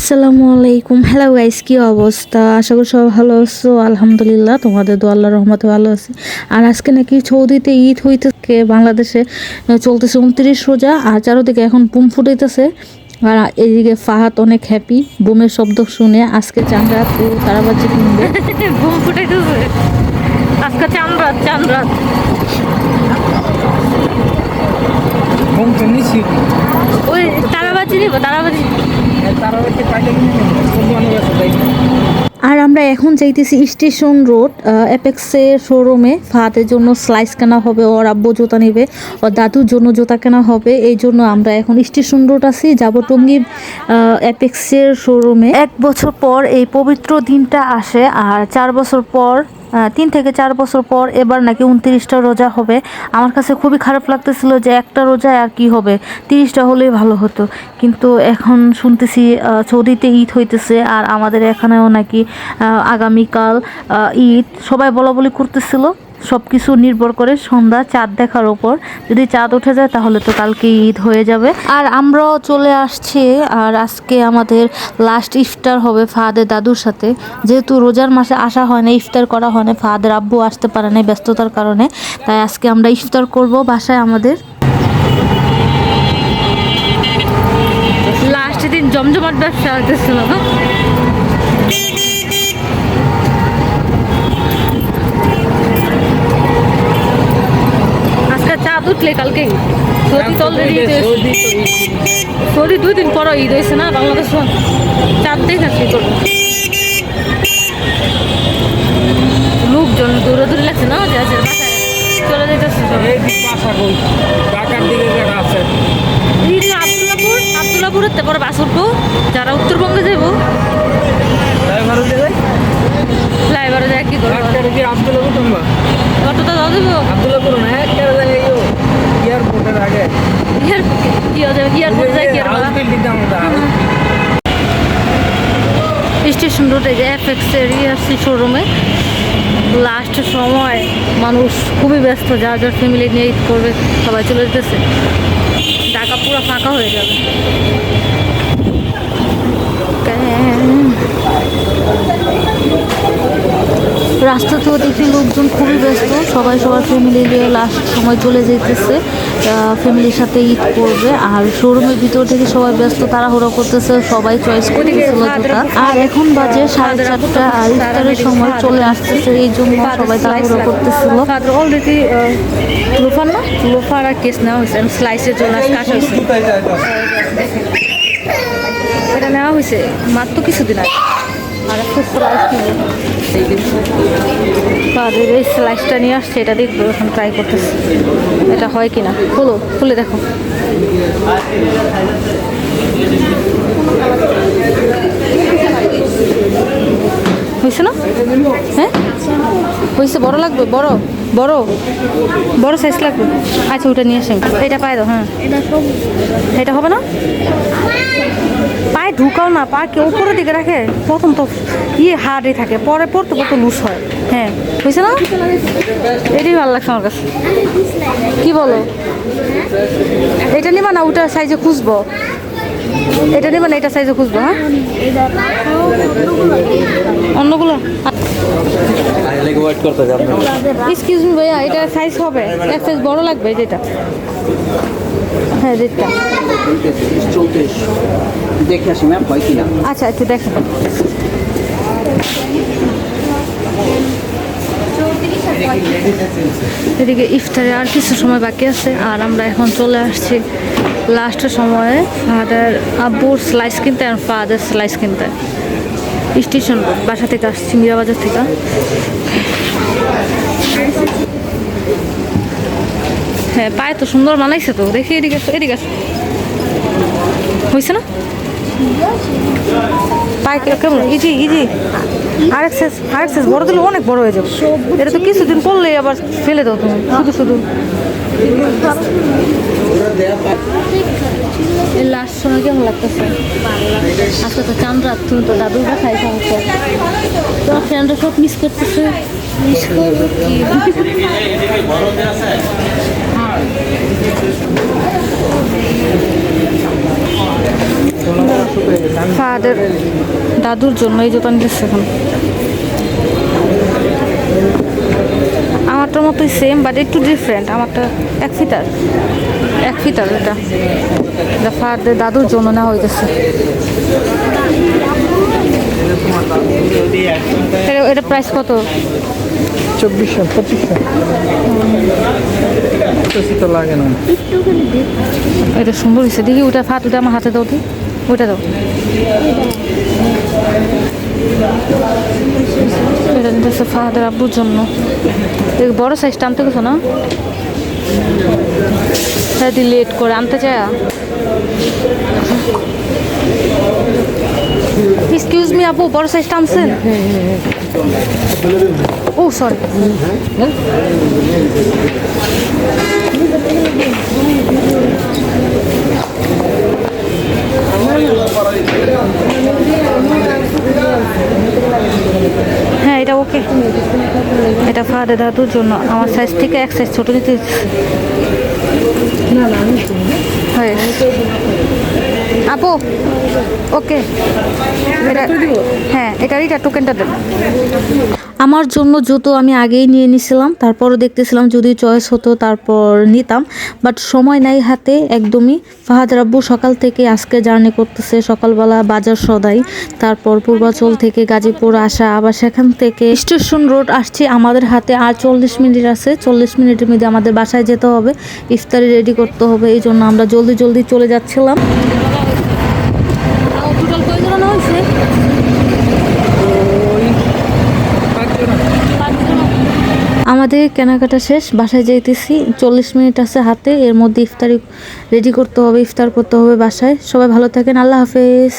আসসালামু আলাইকুম। Hello guys কি অবস্থা? আশা করি সব ভালো আছো। আলহামদুলিল্লাহ তোমাদের দো আল্লাহ রহমতে ভালো আছি। আর আজকে নাকি সৌদিতে ঈদ হইতেছে বাংলাদেশে চলতেছে উনত্রিশ রোজা আর চারোদিকে এখন বুম ফুটাইতেছে। আর এইদিকে ফাহাদ অনেক হ্যাপি বুমের শব্দ শুনে আজকে চান্দ্রাত ও তারাবাজি কিনবে। ঘুম ফুটাইতেছে আজকে চান রাত চান রাত ঘুমটা নিছি ওই তারাবাজি তারাবাজি। আর আমরা এখন যাইতেছি স্টেশন রোড অ্যাপেক্সের শোরুমে ফাহাদের জন্য স্লাইস কেনা হবে, ওর আব্বু জুতা নেবে, ওর দাদুর জন্য জুতা কেনা হবে। এই জন্য আমরা এখন স্টেশন রোড আছি, যাব টঙ্গী অ্যাপেক্সের শোরুমে এক বছর পর এই পবিত্র দিনটা আসে, আর চার বছর পর তিন থেকে চার বছর পর এবার নাকি উনত্রিশটা রোজা হবে। আমার কাছে খুবই খারাপ লাগতেছিল যে একটা রোজা আর কি হবে। তিরিশটা হলেই ভালো হতো। কিন্তু এখন শুনতেছি সৌদিতে ঈদ হইতেছে আর আমাদের এখানেও নাকি আগামীকাল ঈদ। সবাই বলা বলি করতেছিল। সব কিছু নির্ভর করে সন্ধ্যা চাঁদ দেখার ওপর যদি চাঁদ উঠে যায় তাহলে তো কালকে ঈদ হয়ে যাবে। আর আমরাও চলে আসছি আর আজকে আমাদের লাস্ট ইফতার হবে ফাহাদের দাদুর সাথে। যেহেতু রোজার মাসে আসা হয় না ইফতার করা হয় না ফাহাদের আব্বু আসতে পারে না ব্যস্ততার কারণে। তাই আজকে আমরা ইফতার করব বাসায় আমাদের। লাস্ট দিন জমজমাট ব্যবসা হইতেছিল না? উঠলে কালকে? সৌদি তো অলরেডি সৌদি দুই দিন পর ঈদ হয়েছে না? বাংলাদেশ চাঁদ দেখে কি করব? লোকজন দূরে দূরে লাগছে না? যে আছে চলে যেতেছে দিক বাসা আবদুল্লাপুর আবদুল্লাপুরের তারপরে বাসুরপুর যারা উত্তরবঙ্গে যাব ফ্লাইওভারে যায় কি করব? অটোটা দাও দেবো। করুন দাম স্টেশন রোডে যে এফএক্স এর ইয়ারসি শোরুমে লাস্ট সময় মানুষ খুবই ব্যস্ত যার যার ফ্যামিলি নিয়ে ঈদ করবে সবাই চলে যেতেছে। ঢাকা পুরো ফাঁকা হয়ে যাবে। রাস্তাতেও দেখি লোকজন খুবই ব্যস্ত। সবাই সবার ফ্যামিলি নিয়ে লাস্ট সময় চলে যেতেছে ফ্যামিলির সাথে ঈদ করবে। আর শোরুমের ভিতর থেকে সবাই ব্যস্ত, তাড়াহুড়ো করতেছে, সবাই চয়েস করতেছিল জুতা আর এখন বাজে সাড়ে চারটা আর ইফতারের সময় চলে আসতেছে, এই জন্য সবাই তাড়াহুড়ো করতেছিল। লোফার আর কেস নেওয়া হয়েছে। জন্য এটা নেওয়া হয়েছে মাত্র কিছুদিন আগে। আর একটা ফাদের এই স্লাইসটা নিয়ে আসছে, এটা দেখব, এখন ট্রাই করতেছি। এটা হয় কিনা? খুলো, খুলে দেখো। হয়েছে না? হ্যাঁ? হয়েছে, বড় লাগবে, বড় বড় বড় সাইজ লাগবে। আচ্ছা ওটা নিয়ে আসেন এটা পায়ে দাও হ্যাঁ। এটা হবে না? পায়ে ঢুকাও না পাকে উপরের দিকে রাখে। প্রথম তো ইয়ে হার্ডই থাকে পরে পড়তে পড়তে লুজ হয়। হ্যাঁ বুঝছে না? এটাই ভালো লাগছে আমার কাছে। কি বলো? এটা নিবা না ওটা সাইজে খুঁজবো। এটা নিবা না এটা সাইজে খুঁজবো হ্যাঁ? অন্যগুলো? এক্সকিউজ মি ভাইয়া এটা সাইজ হবে। এক সাইজ বড় লাগবে যেটা। হ্যাঁ চৌত্রিশ দেখে আসি ম্যাম হয় কিনা আচ্ছা একটু দেখেন এদিকে ইফতারে আর কিছু সময় বাকি আছে, আর আমরা এখন চলে আসছি লাস্টের সময়ে ফাদার আব্বুর স্লাইস কিনতে আর ফাদার স্লাইস কিনতে। স্টেশন বাসা থেকে আসছি মিরাবাজার থেকে। হ্যাঁ পায়ে তো সুন্দর বানাইছে তো। দেখি এদিকে এদিকে। হয়েছে না? পায়ে কে- কেমন? Easy easy. আরেক সাইজ আরেক সাইজ বড় দিলে অনেক বড় হয়ে যাবে। এটা তো কিছুদিন পড়লেই আবার ফেলে দাও তুমি শুধু শুধু। এই লাস্ট সময় কেমন লাগতেছে? আজকে তো চাঁদ রাত তুমি তো দাদুর খাই সমস্যা তোমার ফ্রেন্ডরা সব মিস করতেছে। মিস করব কি? ফাদের দাদুর জন্য এই জুতা নিতেছে এখন। আমারটার মতোই সেম বাট একটু ডিফারেন্ট আমারটা এক ফিতার। এক ফিতার এটা। এটা ফাদের দাদুর জন্য নেওয়া হইতেছে। এটা প্রাইস কত? চব্বিশশো পঁচিশশো বেশি তো লাগে না। এটা সুন্দর হয়েছে দেখি ওটা ফাত ওটা আমার হাতে দাও দি ওইটা দাও। এটা নিতেছে ফাহাদের আব্বুর জন্য। বড় সাইজটা আনতে গেছো না? যদি লেট করে আনতে চায়? এক্সকিউজ মি আপু বড় সাইজটা আনছেন? ও সরি হ্যাঁ এটা ওকে এটা ফাদে দাদুর জন্য। আমার সাইজ থেকে এক সাইজ ছোটো হয়ে আপু ওকে এটা হ্যাঁ এটারই এটা টোকেনটা দেন। আমার জন্য জুতো আমি আগেই নিয়ে নিছিলাম, তারপরও দেখতেছিলাম যদি চয়েস হতো তারপর নিতাম বাট সময় নাই হাতে একদমই। ফাহাদ রাব্বু সকাল থেকে আজকে জার্নি করতেছে, সকালবেলা বাজার সদাই, তারপর পূর্বাচল থেকে গাজীপুর আসা, আবার সেখান থেকে স্টেশন রোড আসছে, আমাদের হাতে আর চল্লিশ মিনিট আছে, চল্লিশ মিনিটের মধ্যে আমাদের বাসায় যেতে হবে, ইফতারি রেডি করতে হবে, এই জন্য আমরা জলদি জলদি চলে যাচ্ছিলাম। আমাদের কেনাকাটা শেষ, বাসায় যাইতেছি। চল্লিশ মিনিট আছে হাতে এর মধ্যে ইফতারি রেডি করতে হবে, ইফতার করতে হবে বাসায়। সবাই ভালো থাকেন, আল্লাহ হাফেজ।